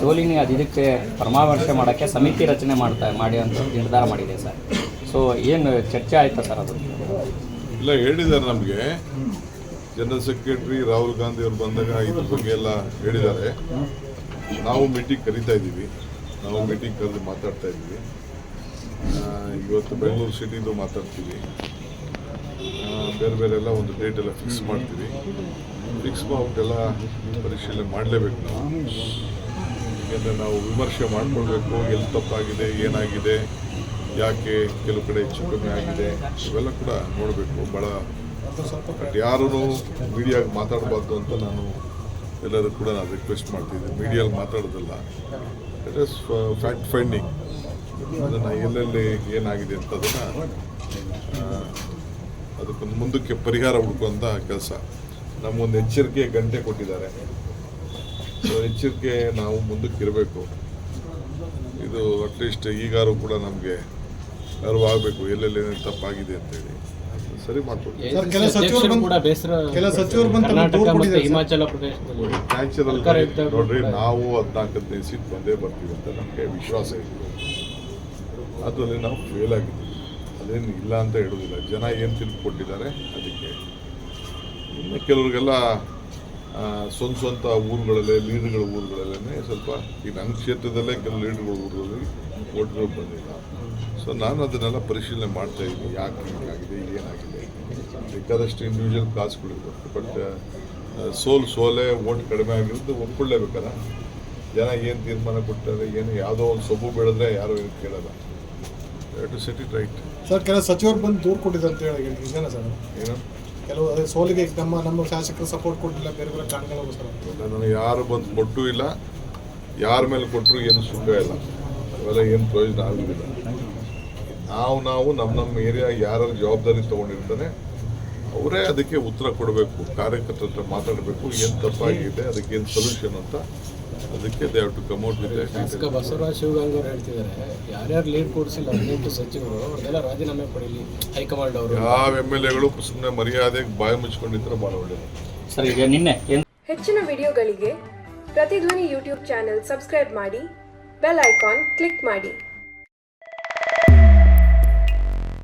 ಸೋಲಿನಿ ಅದು ಇದಕ್ಕೆ ಮಾಡೋಕ್ಕೆ ಸಮಿತಿ ರಚನೆ ಮಾಡ್ತಾ, ಮಾಡಿ ಅಂತ ನಿರ್ಧಾರ ಮಾಡಿದೆ ಸರ್. ಸೊ ಏನು ಚರ್ಚೆ ಆಯಿತಾ ಸರ್ ಅದು? ಇಲ್ಲ, ಹೇಳಿದ್ದಾರೆ ನಮಗೆ. ಜನರಲ್ ಸೆಕ್ರೆಟರಿ ರಾಹುಲ್ ಗಾಂಧಿ ಅವರು ಬಂದಾಗ ಇದ್ರ ಬಗ್ಗೆ ಎಲ್ಲ ಹೇಳಿದ್ದಾರೆ. ನಾವು ಮೀಟಿಂಗ್ ಕರಿತಾ ಇದ್ದೀವಿ. ನಾವು ಮೀಟಿಂಗ್ ಕರೆದು ಮಾತಾಡ್ತಾ ಇದ್ದೀವಿ. ಇವತ್ತು ಬೆಂಗಳೂರು ಸಿಟಿದು ಮಾತಾಡ್ತೀವಿ. ಬೇರೆ ಬೇರೆ ಎಲ್ಲ ಒಂದು ಡೇಟ್ ಎಲ್ಲ ಫಿಕ್ಸ್ ಮಾಡ್ತೀವಿ. ಫಿಕ್ಸ್ ಮಾಡಿಬಿಟ್ಟೆಲ್ಲ ಪರಿಶೀಲನೆ ಮಾಡಲೇಬೇಕು ನಾವು. ಯಾಕೆಂದರೆ ನಾವು ವಿಮರ್ಶೆ ಮಾಡಿಕೊಳ್ಬೇಕು. ಎಲ್ಲಿ ತಪ್ಪಾಗಿದೆ, ಏನಾಗಿದೆ, ಯಾಕೆ ಕೆಲವು ಕಡೆ ಹೆಚ್ಚು ಕಮ್ಮಿ ಆಗಿದೆ, ಇವೆಲ್ಲ ಕೂಡ ನೋಡಬೇಕು. ಭಾಳ ಯಾರೂ ಮೀಡಿಯಾಗೆ ಮಾತಾಡಬಾರ್ದು ಅಂತ ನಾನು ಎಲ್ಲರೂ ಕೂಡ ನಾನು ರಿಕ್ವೆಸ್ಟ್ ಮಾಡ್ತಿದ್ದೆ ಮೀಡಿಯಲ್ಲಿ ಮಾತಾಡೋದಲ್ಲ. ಇಟ್ ಇಸ್ ಫ್ಯಾಕ್ಟ್ ಫೈಂಡಿಂಗ್ ಅದನ್ನು ಎಲ್ಲೆಲ್ಲಿ ಏನಾಗಿದೆ ಅಂತ ಅದನ್ನು ಅದಕ್ಕೊಂದು ಮುಂದಕ್ಕೆ ಪರಿಹಾರ ಹುಡುಕುವಂಥ ಕೆಲಸ. ನಮಗೊಂದು ಎಚ್ಚರಿಕೆ ಗಂಟೆ ಕೊಟ್ಟಿದ್ದಾರೆ. ಸೊ ಎಚ್ಚರಿಕೆ ನಾವು ಮುಂದಕ್ಕೆ ಇರಬೇಕು. ಇದು ಅಟ್ಲೀಸ್ಟ್ ಈಗಾರು ಕೂಡ ನಮಗೆ ಅರಿವಾಗಬೇಕು ಎಲ್ಲೆಲ್ಲಿ ಏನೇನು ತಪ್ಪಾಗಿದೆ ಅಂತೇಳಿ. ಸರಿ ಮಾಡ್ಕೊಡ್ತೀವಿ. ಹಿಮಾಚಲ ನ್ಯಾಚುರಲ್ ನೋಡ್ರಿ ನಾವು ಹದಿನಾಲ್ಕು ಹದಿನೈದು ಸೀಟ್ ಬಂದೇ ಬರ್ತೀವಿ ಅಂತ ನಮಗೆ ವಿಶ್ವಾಸ ಇದೆ. ಅದರಲ್ಲಿ ನಾವು ಫೇಲ್ ಆಗಿದ್ದೀವಿ. ಅದೇನು ಇಲ್ಲ ಅಂತ ಹೇಳೋದಿಲ್ಲ. ಜನ ಏನು ತಿಳ್ಕೊಟ್ಟಿದ್ದಾರೆ ಅದಕ್ಕೆ. ಇನ್ನು ಕೆಲವ್ರಿಗೆಲ್ಲ ಸ್ವಂತ ಸ್ವಂತ ಊರುಗಳಲ್ಲೇ ಲೀಡ್ಗಳ ಊರುಗಳಲ್ಲೇ ಸ್ವಲ್ಪ ಈ ನನ್ನ ಕ್ಷೇತ್ರದಲ್ಲೇ ಕೆಲವು ಲೀಡ್ಗಳ ಊರುಗಳಲ್ಲಿ ಓಟ್ಗಳು ಬಂದಿಲ್ಲ. ಸೊ ನಾನು ಅದನ್ನೆಲ್ಲ ಪರಿಶೀಲನೆ ಮಾಡ್ತಾ ಇದ್ದೀನಿ. ಯಾಕೆ ಹೀಗಾಗಿದೆ ಏನಾಗಿದೆ ಬೇಕಾದಷ್ಟು ಇಂಡಿವಿಜುವಲ್ ಕಾಸುಗಳಿರ್ಬೇಕು ಬಟ್ ಸೋಲ್ ಸೋಲೆ ಓಟ್ ಕಡಿಮೆ ಆಗಿರೋದು ಒಪ್ಕೊಳ್ಳೇಬೇಕಲ್ಲ. ಜನ ಏನು ತೀರ್ಮಾನ ಕೊಡ್ತಾರೆ ಏನು ಯಾವುದೋ ಒಂದು ಸೊಬ್ಬು ಬೆಳೆದ್ರೆ ಯಾರು ಏನು ಕೇಳಲ್ಲ. To set it right sir ಕೆಲ ಸಚಿವರು ಬಂದು ದೂರು ಕೊಟ್ಟಿದ್ದಾರೆ ಅಂತ ಹೇಳಿ ಸರ್? ಏನು? ಕೆಲವು, ಅದೇ ಸೋಲಿಗೆ ನಮ್ಮ ನಮ್ಮ ಶಾಸಕರು ಸಪೋರ್ಟ್ ಕೊಟ್ಟಿಲ್ಲ, ಬೇರೆ ಬೇರೆ ಕಾರಣಗಳಿಗೋಸ್ಕರ ನಾನು ಯಾರು ಬಂದು ಕೊಟ್ಟೂ ಇಲ್ಲ, ಯಾರ ಮೇಲೆ ಕೊಟ್ಟರು ಏನು ಸುಖ ಇಲ್ಲ. ಅವೆಲ್ಲ ಏನು ಪ್ರಯೋಜನ ಆಗೋದಿಲ್ಲ. ನಾವು ನಾವು, ನಮ್ಮ ನಮ್ಮ ಏರಿಯಾ ಯಾರು ಜವಾಬ್ದಾರಿ ತೊಗೊಂಡಿರ್ತಾರೆ ಅವರೇ ಅದಕ್ಕೆ ಉತ್ತರ ಕೊಡಬೇಕು ಕಾರ್ಯಕರ್ತರ ಹತ್ರ ಮಾತಾಡಬೇಕು ಏನು ತಪ್ಪಾಗಿದೆ ಅದಕ್ಕೆ ಏನು ಸೊಲ್ಯೂಷನ್ ಅಂತ. ಅದಕ್ಕೆ they have to come out with ಶಾಸಕ ಬಸವರಾಜ ಶಿವಗಂಗ ಅವರು ಹೇಳ್ತಿದ್ದಾರೆ ಯಾರ್ಯಾರು ಲೀಡ್ ಕೊಡಿಸಿಲ್ಲ ಹದಿನೆಂಟು ಸಚಿವರು ಅವ್ರನ್ನೆಲ್ಲ ರಾಜೀನಾಮೆ ಪಡೀಲಿ ಹೈಕಮಾಂಡ್ ಅವರು ಯಾವ ಎಂ ಎಲ್ ಎಗಳು ಸುಮ್ಮನೆ ಮರ್ಯಾದೆಗೆ ಬಾಯಿ ಮುಚ್ಕೊಂಡಿದ್ರೆ ಭಾಳ ಒಳ್ಳೆಯದು ಸರ್ ಈಗ ನಿನ್ನೆ ಹೆಚ್ಚಿನ ವಿಡಿಯೋಗಳಿಗೆ ಪ್ರತಿಧ್ವನಿ ಯೂಟ್ಯೂಬ್ ಚಾನೆಲ್ ಸಬ್ಸ್ಕ್ರೈಬ್ ಮಾಡಿ ಬೆಲ್ ಐಕಾನ್ ಕ್ಲಿಕ್ ಮಾಡಿ.